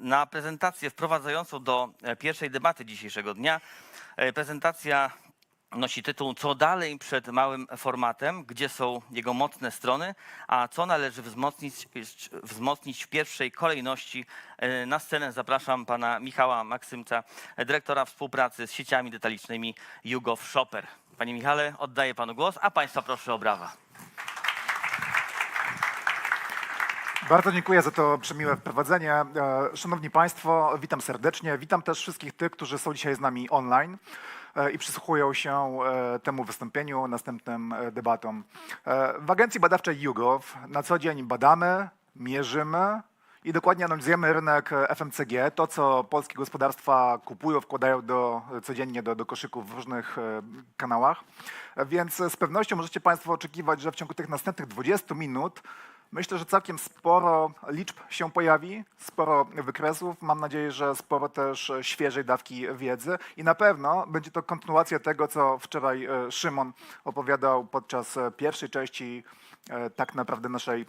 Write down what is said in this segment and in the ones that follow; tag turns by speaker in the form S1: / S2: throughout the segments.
S1: na prezentację wprowadzającą do e, pierwszej debaty dzisiejszego dnia. E, Prezentacja nosi tytuł Co dalej przed małym formatem, gdzie są jego mocne strony, a co należy wzmocnić, wzmocnić w pierwszej kolejności. E, Na scenę zapraszam pana Michała Maksymca, dyrektora współpracy z sieciami detalicznymi YouGov Shopper. Panie Michale, oddaję panu głos, a państwa proszę o brawa.
S2: Bardzo dziękuję za to przemiłe wprowadzenie. E, Szanowni Państwo, witam serdecznie. Witam też wszystkich tych, którzy są dzisiaj z nami online e, i przysłuchują się e, temu wystąpieniu, następnym debatom. W Agencji Badawczej YouGov na co dzień badamy, mierzymy i dokładnie analizujemy rynek FMCG, to co polskie gospodarstwa kupują, wkładają do, codziennie do, do koszyków w różnych kanałach. Więc z pewnością możecie Państwo oczekiwać, że w ciągu tych następnych 20 minut Myślę, że całkiem sporo liczb się pojawi, sporo wykresów. Mam nadzieję, że sporo też świeżej dawki wiedzy i na pewno będzie to kontynuacja tego, co wczoraj e, Szymon opowiadał podczas e, pierwszej części e, tak naprawdę naszej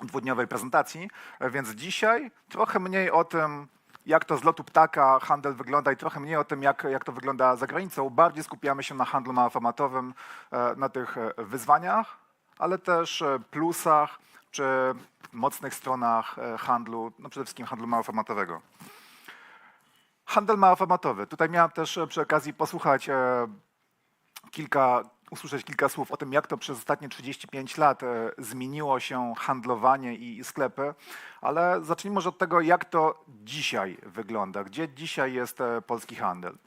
S2: dwudniowej prezentacji. Więc dzisiaj trochę mniej o tym, jak to z lotu ptaka handel wygląda i trochę mniej o tym, jak, jak to wygląda za granicą. Bardziej skupiamy się na handlu małoformatowym, na tych wyzwaniach, ale też e, plusach czy mocnych stronach e, handlu, no przede wszystkim handlu małoformatowego. Handel małoformatowy. Tutaj miałem też e, przy okazji posłuchać kilka, usłyszeć kilka słów o tym, jak to przez ostatnie 35 lat zmieniło się handlowanie i sklepy, ale zacznijmy może od tego, jak to dzisiaj wygląda. Gdzie dzisiaj jest polski handel?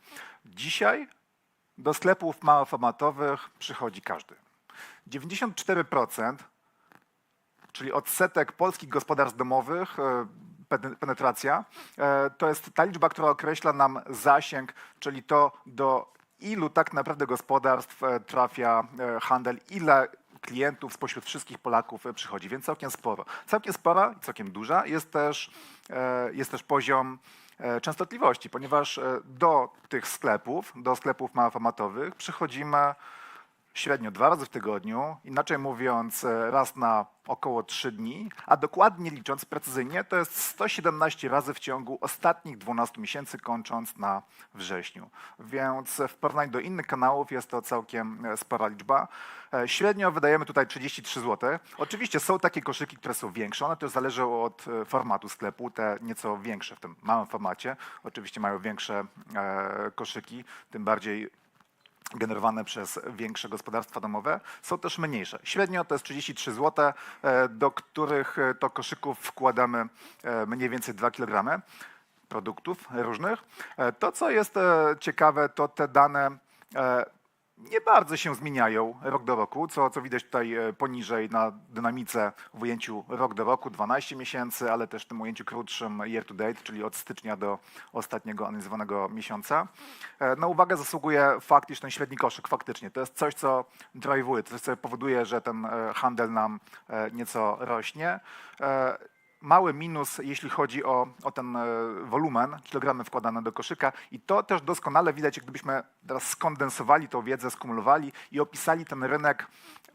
S2: Dzisiaj do sklepów małoformatowych przychodzi każdy. 94%, czyli odsetek polskich gospodarstw domowych, e, pen- penetracja, e, to jest ta liczba, która określa nam zasięg, czyli to do ilu tak naprawdę gospodarstw e, trafia handel, ile klientów spośród wszystkich Polaków przychodzi, więc całkiem sporo. Całkiem spora i całkiem duża jest też, jest też poziom częstotliwości, ponieważ do tych sklepów, do sklepów małoformatowych przychodzimy średnio dwa razy w tygodniu, inaczej mówiąc e, raz na około trzy dni, a dokładnie licząc precyzyjnie to jest 117 razy w ciągu ostatnich 12 miesięcy, kończąc na wrześniu. Więc w porównaniu do innych kanałów jest to całkiem e, spora liczba. E, Średnio wydajemy tutaj 33 zł. Oczywiście są takie koszyki, które są większe, one też zależą od formatu sklepu, te nieco większe w tym małym formacie. Oczywiście mają większe koszyki, tym bardziej generowane przez większe gospodarstwa domowe, są też mniejsze. Średnio to jest 33 zł, e, do których e, to koszyków wkładamy e, mniej więcej 2 kg produktów różnych. To, co jest ciekawe, to te dane nie bardzo się zmieniają rok do roku, co, co widać tutaj e, poniżej na dynamice w ujęciu rok do roku, 12 miesięcy, ale też w tym ujęciu krótszym year to date, czyli od stycznia do ostatniego analizowanego miesiąca. E, Na uwagę zasługuje fakt, iż ten średni koszyk faktycznie to jest coś, co drive'uje, to jest, co powoduje, że ten e, handel nam nieco rośnie. Mały minus, jeśli chodzi o, o ten e, wolumen, kilogramy wkładane do koszyka i to też doskonale widać, gdybyśmy teraz skondensowali tą wiedzę, skumulowali i opisali ten rynek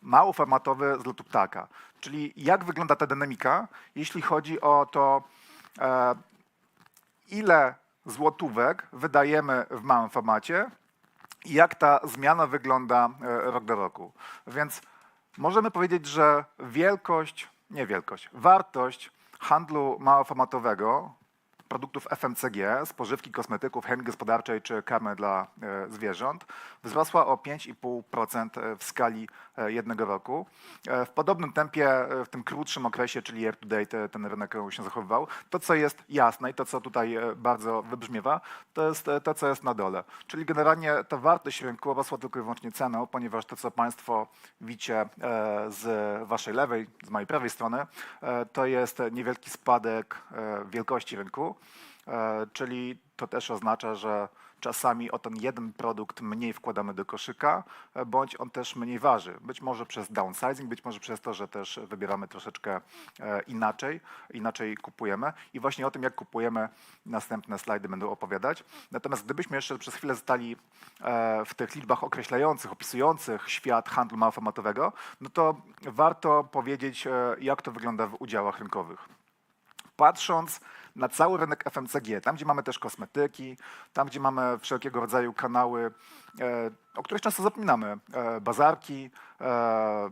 S2: małoformatowy z lotu ptaka. Czyli jak wygląda ta dynamika, jeśli chodzi o to, e, ile złotówek wydajemy w małym formacie i jak ta zmiana wygląda e, rok do roku. Więc możemy powiedzieć, że wielkość, nie wielkość, wartość handlu małoformatowego produktów FMCG, spożywki, kosmetyków, chemii gospodarczej czy karmy dla e, zwierząt wzrosła o 5,5% w skali e, jednego roku. E, W podobnym tempie e, w tym krótszym okresie, czyli year to date, e, ten rynek się zachowywał. To, co jest jasne i to, co tutaj e, bardzo wybrzmiewa, to jest e, to, co jest na dole. Czyli generalnie ta wartość rynku rosła tylko i wyłącznie ceną, ponieważ to, co Państwo widzicie e, z Waszej lewej, z mojej prawej strony, e, to jest niewielki spadek e, wielkości rynku. E, Czyli to też oznacza, że czasami o ten jeden produkt mniej wkładamy do koszyka, e, bądź on też mniej waży. Być może przez downsizing, być może przez to, że też wybieramy troszeczkę e, inaczej, inaczej kupujemy. I właśnie o tym, jak kupujemy, następne slajdy będą opowiadać. Natomiast gdybyśmy jeszcze przez chwilę zostali w tych liczbach określających, opisujących świat handlu małoformatowego, no to warto powiedzieć, jak to wygląda w udziałach rynkowych patrząc na cały rynek FMCG, tam gdzie mamy też kosmetyki, tam gdzie mamy wszelkiego rodzaju kanały, e, o których często zapominamy, e, bazarki, e,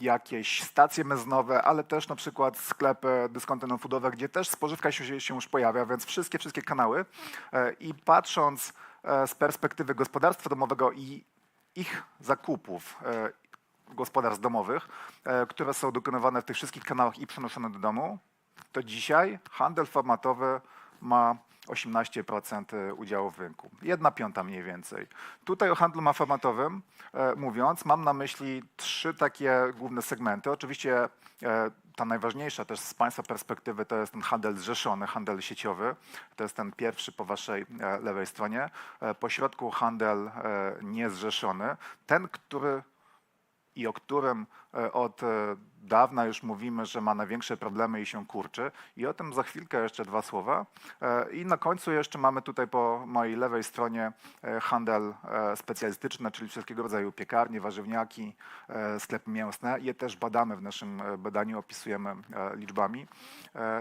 S2: jakieś stacje benzynowe, ale też na przykład sklepy dyskonty non-foodowe, gdzie też spożywka się, się już pojawia, więc wszystkie, wszystkie kanały. I patrząc z perspektywy gospodarstwa domowego i ich zakupów gospodarstw domowych, które są dokonywane w tych wszystkich kanałach i przenoszone do domu, to dzisiaj handel formatowy ma 18% udziału w rynku. Jedna piąta mniej więcej. Tutaj o handlu formatowym e, mówiąc, mam na myśli trzy takie główne segmenty. Oczywiście e, ta najważniejsza też z Państwa perspektywy to jest ten handel zrzeszony, handel sieciowy. To jest ten pierwszy po Waszej e, lewej stronie. E, Po środku handel e, niezrzeszony. Ten, który i o którym e, od e, dawna już mówimy, że ma największe problemy i się kurczy. I o tym za chwilkę jeszcze dwa słowa. E, I na końcu jeszcze mamy tutaj po mojej lewej stronie handel specjalistyczny, czyli wszelkiego rodzaju piekarnie, warzywniaki, sklepy mięsne. Je też badamy w naszym badaniu, opisujemy liczbami.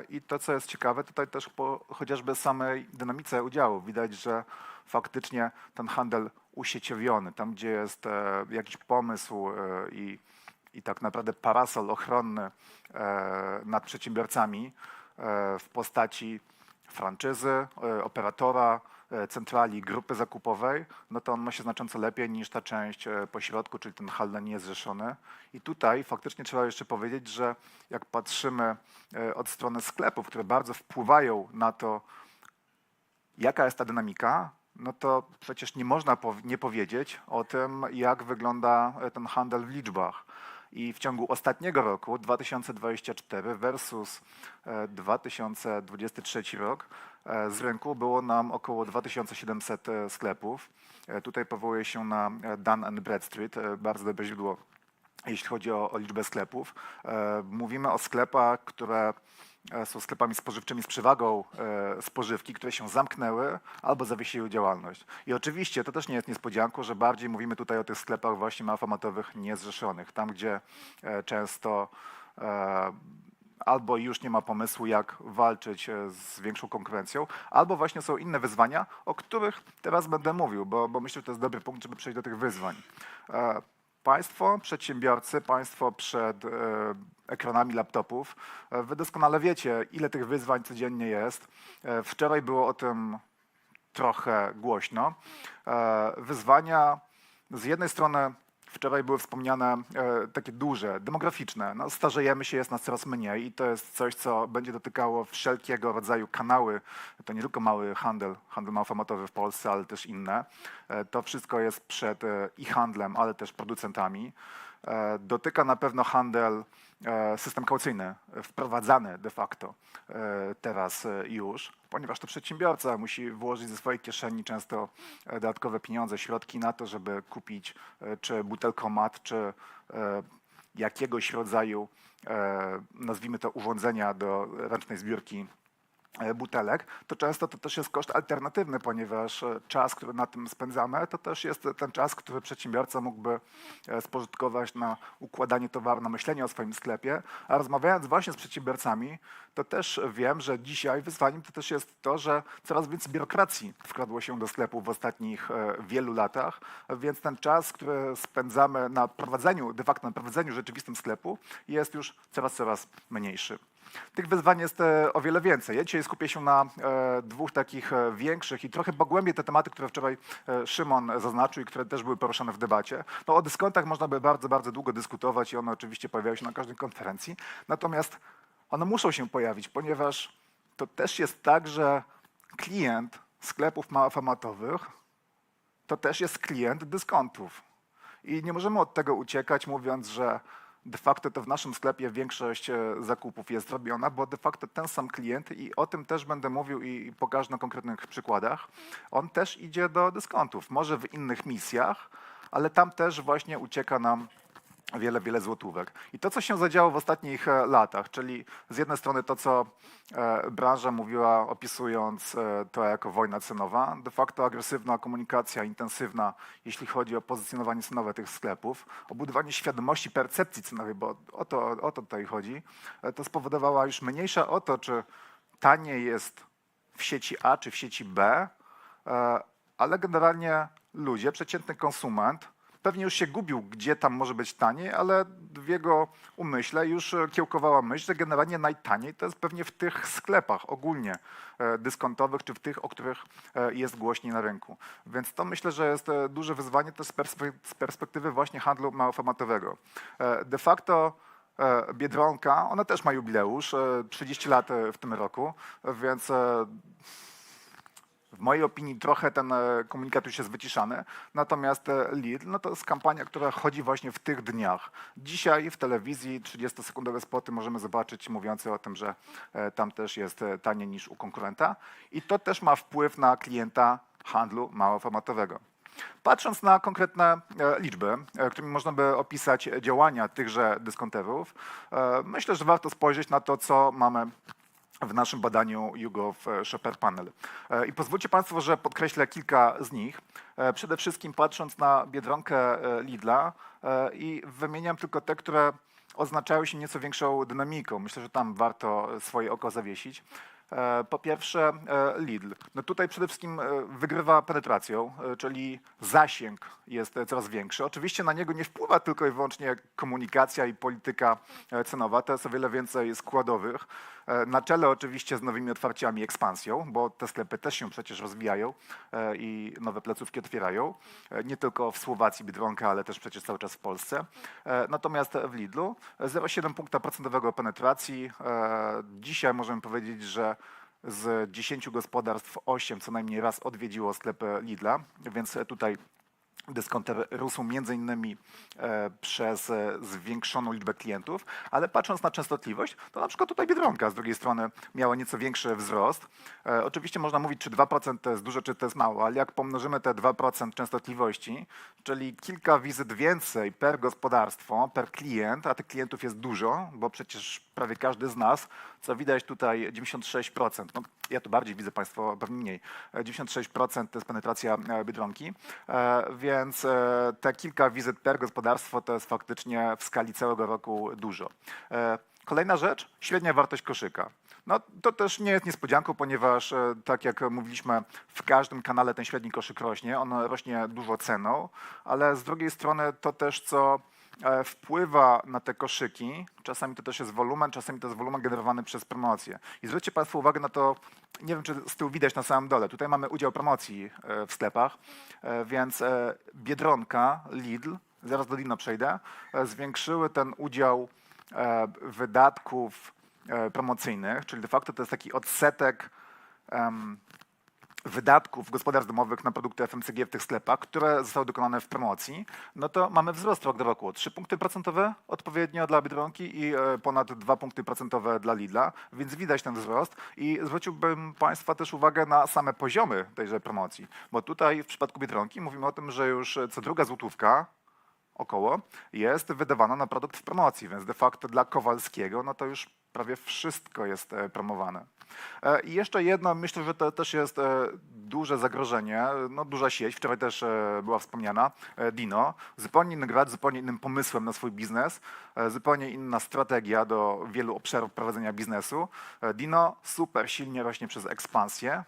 S2: I to, co jest ciekawe, tutaj też po chociażby samej dynamice udziału widać, że faktycznie ten handel usieciowiony, tam gdzie jest e, jakiś pomysł e, i, i tak naprawdę parasol ochronny e, nad przedsiębiorcami w postaci franczyzy, operatora, centrali, grupy zakupowej, no to on ma się znacząco lepiej niż ta część pośrodku, czyli ten handel niezrzeszony. I tutaj faktycznie trzeba jeszcze powiedzieć, że jak patrzymy od strony sklepów, które bardzo wpływają na to, jaka jest ta dynamika, no to przecież nie można nie powiedzieć o tym, jak wygląda e, ten handel w liczbach. I w ciągu ostatniego roku, 2024 versus e, 2023 rok, e, z rynku było nam około 2700 e, sklepów. E, Tutaj powołuję się na e, Dun Bradstreet, e, bardzo dobre źródło jeśli chodzi o, o liczbę sklepów. E, Mówimy o sklepach, które e, są sklepami spożywczymi z przewagą e, spożywki, które się zamknęły albo zawiesiły działalność. I oczywiście to też nie jest niespodzianką, że bardziej mówimy tutaj o tych sklepach właśnie malformatowych niezrzeszonych, tam gdzie e, często e, albo już nie ma pomysłu, jak walczyć e, z większą konkurencją, albo właśnie są inne wyzwania, o których teraz będę mówił, bo, bo myślę, że to jest dobry punkt, żeby przejść do tych wyzwań. E, Państwo, przedsiębiorcy, Państwo przed e, ekranami laptopów, e, Wy doskonale wiecie, ile tych wyzwań codziennie jest. E, Wczoraj było o tym trochę głośno. Wyzwania z jednej strony wczoraj były wspomniane e, takie duże, demograficzne. No, starzejemy się, jest nas coraz mniej i to jest coś, co będzie dotykało wszelkiego rodzaju kanały. To nie tylko mały handel, handel małformatowy w Polsce, ale też inne. E, To wszystko jest przed e, i handlem, ale też producentami. E, Dotyka na pewno handel, system kaucyjny, e, wprowadzany de facto e, teraz e, już, ponieważ to przedsiębiorca musi włożyć ze swojej kieszeni często e, dodatkowe pieniądze, środki na to, żeby kupić e, czy butelkomat, czy e, jakiegoś rodzaju, e, nazwijmy to, urządzenia do ręcznej zbiórki e, butelek, to często to też jest koszt alternatywny, ponieważ e, czas, który na tym spędzamy, to też jest ten czas, który przedsiębiorca mógłby e, spożytkować na układanie towaru, na myślenie o swoim sklepie. A rozmawiając właśnie z przedsiębiorcami, to też wiem, że dzisiaj wyzwaniem to też jest to, że coraz więcej biurokracji wkradło się do sklepu w ostatnich e, wielu latach, więc ten czas, który spędzamy na prowadzeniu, de facto na prowadzeniu rzeczywistym sklepu jest już coraz, coraz mniejszy. Tych wyzwań jest e, o wiele więcej. Ja dzisiaj skupię się na e, dwóch takich e, większych i trochę pogłębię te tematy, które wczoraj Szymon zaznaczył i które też były poruszane w debacie. No, o dyskontach można by bardzo, bardzo długo dyskutować i one oczywiście pojawiają się na każdej konferencji. Natomiast one muszą się pojawić, ponieważ to też jest tak, że klient sklepów małofamatowych to też jest klient dyskontów. I nie możemy od tego uciekać, mówiąc, że de facto to w naszym sklepie większość e, zakupów jest robiona, bo de facto ten sam klient, i o tym też będę mówił i pokażę na konkretnych przykładach, on też idzie do dyskontów. Może w innych misjach, ale tam też właśnie ucieka nam wiele, wiele złotówek. I to, co się zadziało w ostatnich e, latach, czyli z jednej strony to, co e, branża mówiła, opisując e, to jako wojna cenowa, de facto agresywna komunikacja, intensywna, jeśli chodzi o pozycjonowanie cenowe tych sklepów, o budowanie świadomości percepcji cenowej, bo o to, o to tutaj chodzi, to spowodowała już mniejsza o to, czy taniej jest w sieci A czy w sieci B, ale generalnie ludzie, przeciętny konsument, pewnie już się gubił, gdzie tam może być taniej, ale w jego umyśle już e, kiełkowała myśl, że generalnie najtaniej to jest pewnie w tych sklepach ogólnie e, dyskontowych, czy w tych, o których e, jest głośniej na rynku. Więc to myślę, że jest duże wyzwanie też z perspe- z perspektywy właśnie handlu małoformatowego. De facto Biedronka, ona też ma jubileusz, e, 30 lat w tym roku, więc w mojej opinii trochę ten e, komunikat już jest wyciszany, natomiast e, Lidl no to jest kampania, która chodzi właśnie w tych dniach. Dzisiaj w telewizji 30-sekundowe spoty możemy zobaczyć mówiące o tym, że e, tam też jest taniej niż u konkurenta i to też ma wpływ na klienta handlu małoformatowego. Patrząc na konkretne liczby, którymi można by opisać działania tychże dyskonterów, myślę, że warto spojrzeć na to, co mamy w naszym badaniu YouGov e, Shopper Panel. E, I pozwólcie Państwo, że podkreślę kilka z nich. E, Przede wszystkim patrząc na Biedronkę Lidla i wymieniam tylko te, które oznaczają się nieco większą dynamiką. Myślę, że tam warto swoje oko zawiesić. E, Po pierwsze e, Lidl. No tutaj przede wszystkim e, wygrywa penetracją, czyli zasięg jest coraz większy. Oczywiście na niego nie wpływa tylko i wyłącznie komunikacja i polityka cenowa, to jest o wiele więcej składowych. Na czele oczywiście z nowymi otwarciami ekspansją, bo te sklepy też się przecież rozwijają i nowe placówki otwierają. Nie tylko w Słowacji Biedronka, ale też przecież cały czas w Polsce. Natomiast w Lidlu e, 0,7 punkta procentowego penetracji. Dzisiaj możemy powiedzieć, że z 10 gospodarstw 8 co najmniej raz odwiedziło sklepy Lidla, więc tutaj dyskonter rósł między innymi e, przez e, zwiększoną liczbę klientów, ale patrząc na częstotliwość, to na przykład tutaj Biedronka z drugiej strony miała nieco większy wzrost. E, oczywiście można mówić, czy 2% to jest dużo, czy to jest mało, ale jak pomnożymy te 2% częstotliwości, czyli kilka wizyt więcej per gospodarstwo, per klient, a tych klientów jest dużo, bo przecież prawie każdy z nas, co widać tutaj 96%, no ja tu bardziej widzę Państwo pewnie mniej, E, 96% to jest penetracja e, Biedronki, E, więc e, te kilka wizyt per gospodarstwo to jest faktycznie w skali całego roku dużo. E, Kolejna rzecz, średnia wartość koszyka. No, to też nie jest niespodzianką, ponieważ e, tak jak mówiliśmy, w każdym kanale ten średni koszyk rośnie, on rośnie dużo ceną, ale z drugiej strony to też, co e, wpływa na te koszyki, czasami to też jest wolumen, czasami to jest wolumen generowany przez promocję. I zwróćcie Państwo uwagę na to, nie wiem czy z tyłu widać na samym dole, tutaj mamy udział promocji e, w sklepach, e, więc e, Biedronka, Lidl, zaraz do Lidla przejdę, e, zwiększyły ten udział e, wydatków e, promocyjnych, czyli de facto to jest taki odsetek wydatków gospodarstw domowych na produkty FMCG w tych sklepach, które zostały dokonane w promocji, no to mamy wzrost rok do roku. 3 punkty procentowe odpowiednio dla Biedronki i e, ponad 2 punkty procentowe dla Lidla, więc widać ten wzrost i zwróciłbym Państwa też uwagę na same poziomy tejże promocji, bo tutaj w przypadku Biedronki mówimy o tym, że już co druga złotówka około jest wydawana na produkt w promocji, więc de facto dla Kowalskiego no to już prawie wszystko jest e, promowane. E, I jeszcze jedno, myślę, że to też jest e, duże zagrożenie, no duża sieć, wczoraj też była wspomniana, Dino, zupełnie inny gracz, zupełnie innym pomysłem na swój biznes, zupełnie inna strategia do wielu obszarów prowadzenia biznesu. Dino super silnie rośnie przez ekspansję,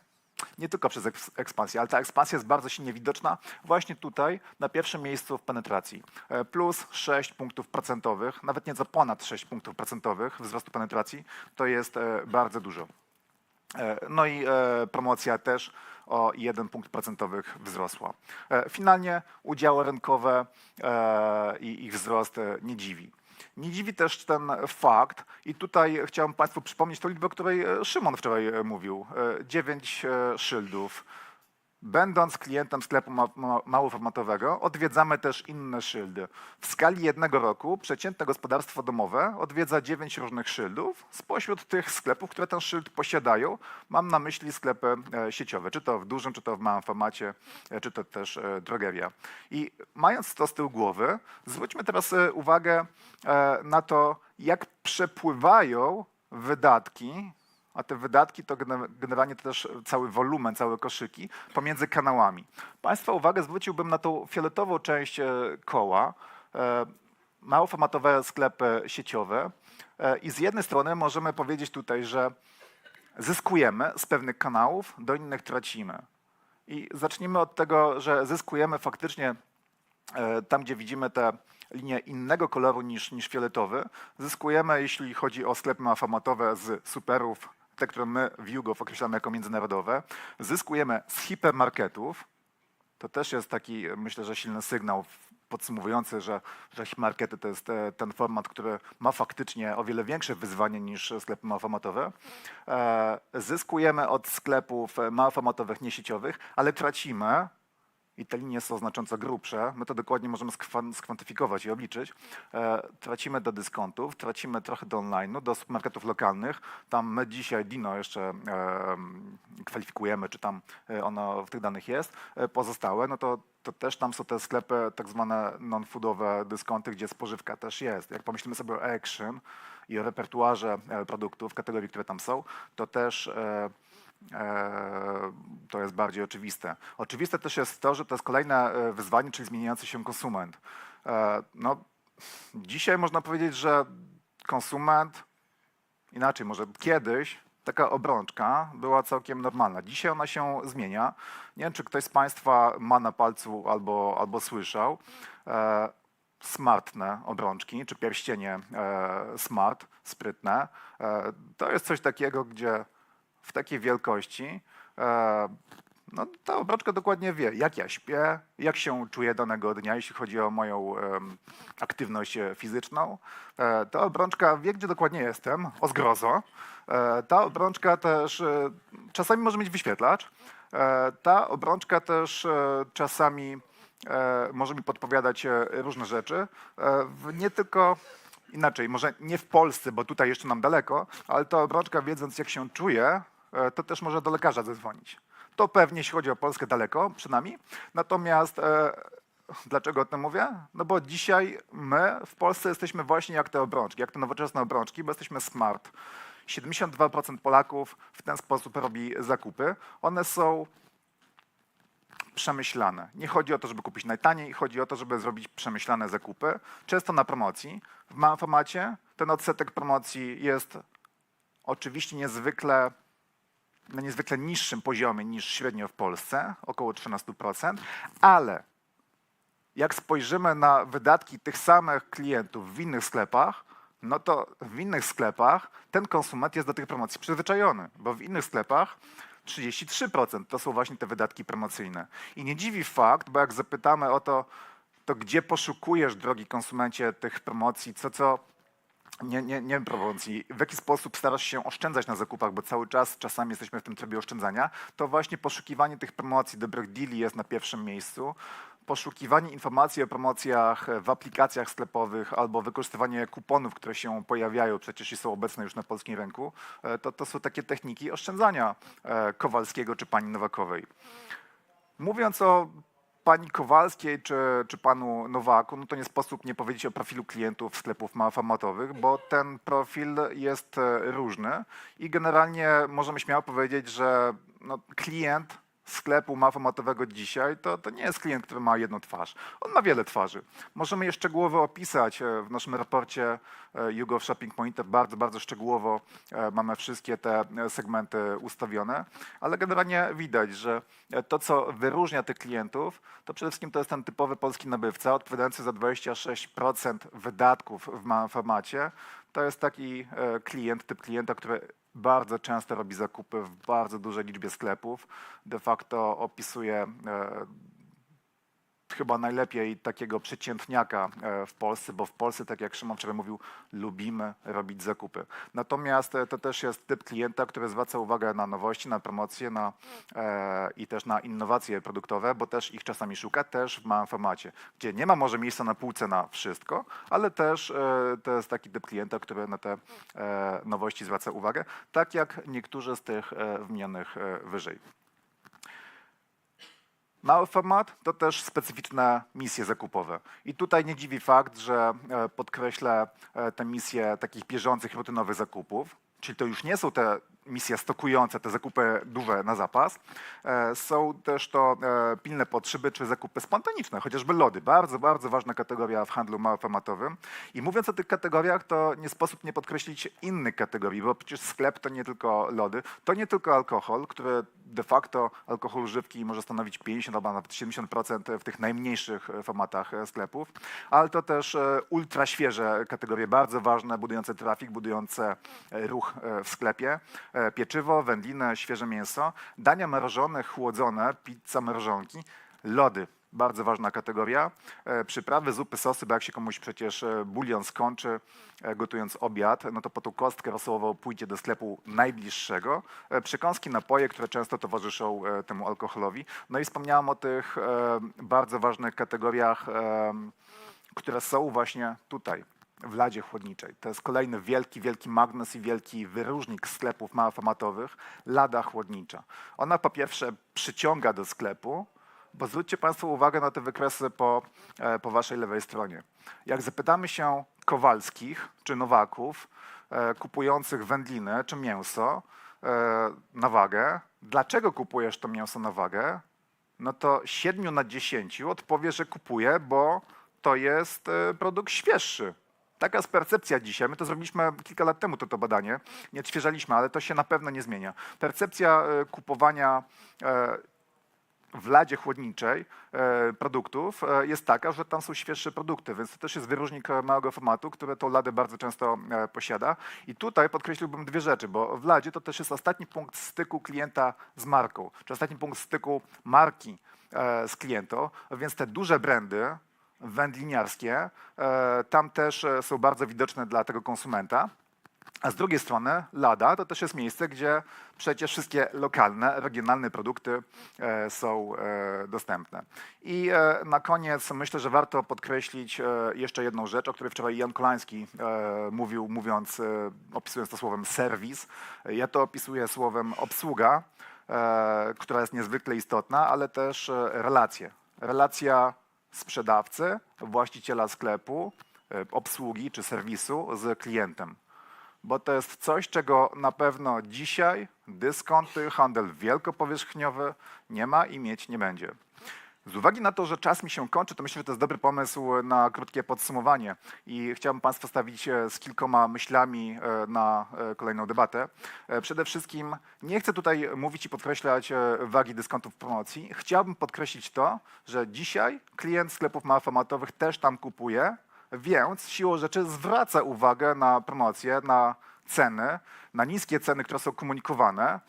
S2: nie tylko przez eks- ekspansję, ale ta ekspansja jest bardzo silnie widoczna właśnie tutaj, na pierwszym miejscu w penetracji. E, Plus 6 punktów procentowych, nawet nieco ponad 6 punktów procentowych wzrostu penetracji, to jest e, bardzo dużo. E, No i promocja też o 1 punkt procentowych wzrosła. Finalnie udziały rynkowe i ich wzrost nie dziwi. Nie dziwi też ten fakt, i tutaj chciałem Państwu przypomnieć tę liczbę, o której e, Szymon wczoraj e, mówił. 9 szyldów. Będąc klientem sklepu ma, ma, małoformatowego, odwiedzamy też inne szyldy. W skali jednego roku przeciętne gospodarstwo domowe odwiedza 9 różnych szyldów. Spośród tych sklepów, które ten szyld posiadają, mam na myśli sklepy e, sieciowe, czy to w dużym, czy to w małym formacie, e, czy to też e, drogeria. I mając to z tyłu głowy, zwróćmy teraz uwagę na to, jak przepływają wydatki a te wydatki to gene- generalnie też cały wolumen, całe koszyki pomiędzy kanałami. Państwa uwagę zwróciłbym na tą fioletową część e, koła, e, małoformatowe sklepy sieciowe e, i z jednej strony możemy powiedzieć tutaj, że zyskujemy z pewnych kanałów, do innych tracimy. I zacznijmy od tego, że zyskujemy faktycznie tam, gdzie widzimy te linie innego koloru niż, niż fioletowy. Zyskujemy, jeśli chodzi o sklepy formatowe z superów, te, które my w YouGov określamy jako międzynarodowe. Zyskujemy z hipermarketów. To też jest taki, myślę, że silny sygnał podsumowujący, że, że markety to jest e, ten format, który ma faktycznie o wiele większe wyzwanie niż sklepy małformatowe. E, Zyskujemy od sklepów e, małformatowych, niesieciowych, ale tracimy i te linie są znacząco grubsze, my to dokładnie możemy skwan- skwantyfikować i obliczyć, e, tracimy do dyskontów, tracimy trochę do online'u, do supermarketów lokalnych. Tam my dzisiaj Dino jeszcze kwalifikujemy, czy tam e, ono w tych danych jest. E, pozostałe, no to, to też tam są te sklepy tak zwane non-foodowe dyskonty, gdzie spożywka też jest. Jak pomyślimy sobie o Action i o repertuarze produktów, kategorii, które tam są, to też to jest bardziej oczywiste. Oczywiste też jest to, że to jest kolejne e, wyzwanie, czyli zmieniający się konsument. E, No, dzisiaj można powiedzieć, że konsument, inaczej może kiedyś, taka obrączka była całkiem normalna. Dzisiaj ona się zmienia. Nie wiem, czy ktoś z Państwa ma na palcu albo, albo słyszał. E, smartne obrączki, czy pierścienie e, smart, sprytne. E, to jest coś takiego, gdzie w takiej wielkości e, no, ta obrączka dokładnie wie, jak ja śpię, jak się czuję danego dnia, jeśli chodzi o moją aktywność e, fizyczną. E, ta obrączka wie, gdzie dokładnie jestem, o zgrozo. Ta obrączka też czasami może mieć wyświetlacz. Ta obrączka też czasami może mi podpowiadać różne rzeczy. Nie tylko inaczej, może nie w Polsce, bo tutaj jeszcze nam daleko, ale ta obrączka wiedząc jak się czuje, e, to też może do lekarza zadzwonić. To pewnie jeśli chodzi o Polskę daleko, przynajmniej. Natomiast e, dlaczego o tym mówię? No bo dzisiaj my w Polsce jesteśmy właśnie jak te obrączki, jak te nowoczesne obrączki, bo jesteśmy smart. 72% Polaków w ten sposób robi zakupy. One są przemyślane. Nie chodzi o to, żeby kupić najtaniej, chodzi o to, żeby zrobić przemyślane zakupy, często na promocji. W małym formacie ten odsetek promocji jest oczywiście niezwykle na niezwykle niższym poziomie niż średnio w Polsce, około 13%, ale jak spojrzymy na wydatki tych samych klientów w innych sklepach, no to w innych sklepach ten konsument jest do tych promocji przyzwyczajony, bo w innych sklepach 33% to są właśnie te wydatki promocyjne. I nie dziwi fakt, bo jak zapytamy o to, to gdzie poszukujesz, drogi konsumencie, tych promocji, co co nie, nie, nie promocji, w jaki sposób starasz się oszczędzać na zakupach, bo cały czas czasami jesteśmy w tym trybie oszczędzania, to właśnie poszukiwanie tych promocji, dobrych deali jest na pierwszym miejscu. Poszukiwanie informacji o promocjach w aplikacjach sklepowych albo wykorzystywanie kuponów, które się pojawiają przecież i są obecne już na polskim rynku, e, to, to są takie techniki oszczędzania e, Kowalskiego czy pani Nowakowej. Mówiąc o pani Kowalskiej czy, czy panu Nowaku, no to nie sposób nie powiedzieć o profilu klientów sklepów małformatowych, bo ten profil jest e, różny i generalnie możemy śmiało powiedzieć, że no, klient sklepu małformatowego dzisiaj to, to nie jest klient, który ma jedną twarz. On ma wiele twarzy. Możemy je szczegółowo opisać e, w naszym raporcie e, YouGov Shopping Monitor. Bardzo, bardzo szczegółowo e, mamy wszystkie te segmenty ustawione, ale generalnie widać, że to, co wyróżnia tych klientów, to przede wszystkim to jest ten typowy polski nabywca, odpowiadający za 26% wydatków w małym formacie. To jest taki klient, typ klienta, który bardzo często robi zakupy w bardzo dużej liczbie sklepów. De facto opisuje e, chyba najlepiej takiego przeciętniaka e, w Polsce, bo w Polsce, tak jak Szymon wczoraj mówił, lubimy robić zakupy. Natomiast e, to też jest typ klienta, który zwraca uwagę na nowości, na promocje na, e, i też na innowacje produktowe, bo też ich czasami szuka, też w małym formacie, gdzie nie ma może miejsca na półce na wszystko, ale też e, to jest taki typ klienta, który na te e, nowości zwraca uwagę, tak jak niektórzy z tych e, wymienionych wyżej. Mały format to też specyficzne misje zakupowe. I tutaj nie dziwi fakt, że e, podkreślę e, te misje takich bieżących, rutynowych zakupów. czyli to już nie są te misje stokujące, te zakupy duże na zapas, e, są też to e, pilne potrzeby czy zakupy spontaniczne, chociażby lody. Bardzo, bardzo ważna kategoria w handlu małoformatowym. I mówiąc o tych kategoriach, to nie sposób nie podkreślić innych kategorii, bo przecież sklep to nie tylko lody, to nie tylko alkohol, który de facto alkohol używki może stanowić 50 albo nawet 70% w tych najmniejszych e, formatach sklepów, ale to też e, ultra świeże kategorie, bardzo ważne, budujące trafik, budujące ruch w sklepie. E, Pieczywo, wędliny, świeże mięso, dania mrożone, chłodzone, pizza, mrożonki, lody. Bardzo ważna kategoria. E, Przyprawy, zupy, sosy, bo jak się komuś przecież e, bulion skończy gotując obiad, no to po tą kostkę rosołową pójdzie do sklepu najbliższego. Przekąski, napoje, które często towarzyszą temu alkoholowi. No i wspomniałem o tych bardzo ważnych kategoriach, które są właśnie tutaj w ladzie chłodniczej. To jest kolejny wielki, wielki magnes i wielki wyróżnik sklepów małoformatowych, lada chłodnicza. Ona po pierwsze przyciąga do sklepu, bo zwróćcie Państwo uwagę na te wykresy po, e, po Waszej lewej stronie. Jak zapytamy się Kowalskich czy Nowaków e, kupujących wędliny czy mięso e, na wagę, dlaczego kupujesz to mięso na wagę, no to 7 na 10 odpowie, że kupuje, bo to jest produkt świeższy. Taka jest percepcja dzisiaj. My to zrobiliśmy kilka lat temu, to, to badanie. Nie odświeżaliśmy, ale to się na pewno nie zmienia. Percepcja e, kupowania e, w ladzie chłodniczej e, produktów jest taka, że tam są świeższe produkty, więc to też jest wyróżnik małego formatu, które tą ladę bardzo często posiada. I tutaj podkreśliłbym dwie rzeczy, bo w ladzie to też jest ostatni punkt styku klienta z marką, czy ostatni punkt styku marki z klientą, więc te duże brandy wędliniarskie e, tam też e, są bardzo widoczne dla tego konsumenta. A z drugiej strony Lada to też jest miejsce, gdzie przecież wszystkie lokalne, regionalne produkty e, są dostępne. I na koniec myślę, że warto podkreślić jeszcze jedną rzecz, o której wczoraj Jan Kolański mówił, mówiąc, opisując to słowem serwis. Ja to opisuję słowem obsługa, która jest niezwykle istotna, ale też relacje. Relacja sprzedawcy, właściciela sklepu, e, obsługi czy serwisu z klientem bo to jest coś, czego na pewno dzisiaj dyskonty, handel wielkopowierzchniowy nie ma i mieć nie będzie. Z uwagi na to, że czas mi się kończy, to myślę, że to jest dobry pomysł na krótkie podsumowanie i chciałbym Państwa stawić e, z kilkoma myślami e, na e, kolejną debatę. E, Przede wszystkim nie chcę tutaj mówić i podkreślać e, wagi dyskontów promocji. Chciałbym podkreślić to, że dzisiaj klient sklepów małofomatowych też tam kupuje, więc siłą rzeczy zwraca uwagę na promocje, na ceny, na niskie ceny, które są komunikowane.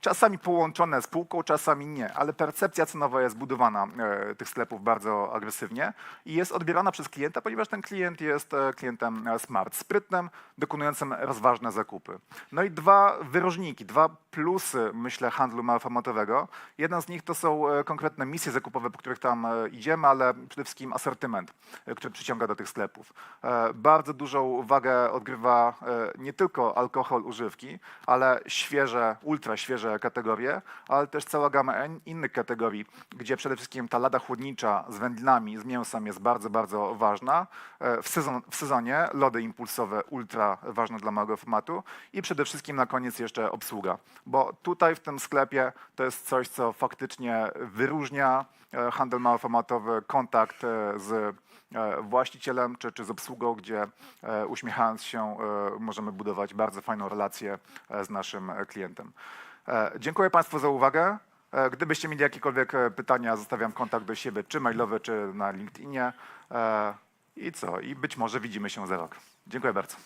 S2: Czasami połączone z półką, czasami nie, ale percepcja cenowa jest budowana e, tych sklepów bardzo agresywnie i jest odbierana przez klienta, ponieważ ten klient jest e, klientem e, smart, sprytnym, dokonującym rozważne zakupy. No i dwa wyróżniki, dwa plusy, myślę, handlu małformatowego. Jeden z nich to są e, konkretne misje zakupowe, po których tam e, idziemy, ale przede wszystkim asortyment, e, który przyciąga do tych sklepów. E, Bardzo dużą wagę odgrywa e, nie tylko alkohol, używki, ale świeże, ultra świeże kategorie, ale też cała gama innych kategorii, gdzie przede wszystkim ta lada chłodnicza z wędlinami, z mięsem jest bardzo, bardzo ważna. E, W, sezon, w sezonie lody impulsowe ultra ważne dla małego formatu i przede wszystkim na koniec jeszcze obsługa, bo tutaj w tym sklepie to jest coś, co faktycznie wyróżnia e, handel małoformatowy, kontakt e, z właścicielem czy, czy z obsługą, gdzie uśmiechając się możemy budować bardzo fajną relację z naszym klientem. E, Dziękuję Państwu za uwagę. E, Gdybyście mieli jakiekolwiek e, pytania, zostawiam kontakt do siebie, czy mailowy, czy na LinkedInie. I co? I być może widzimy się za rok. Dziękuję bardzo.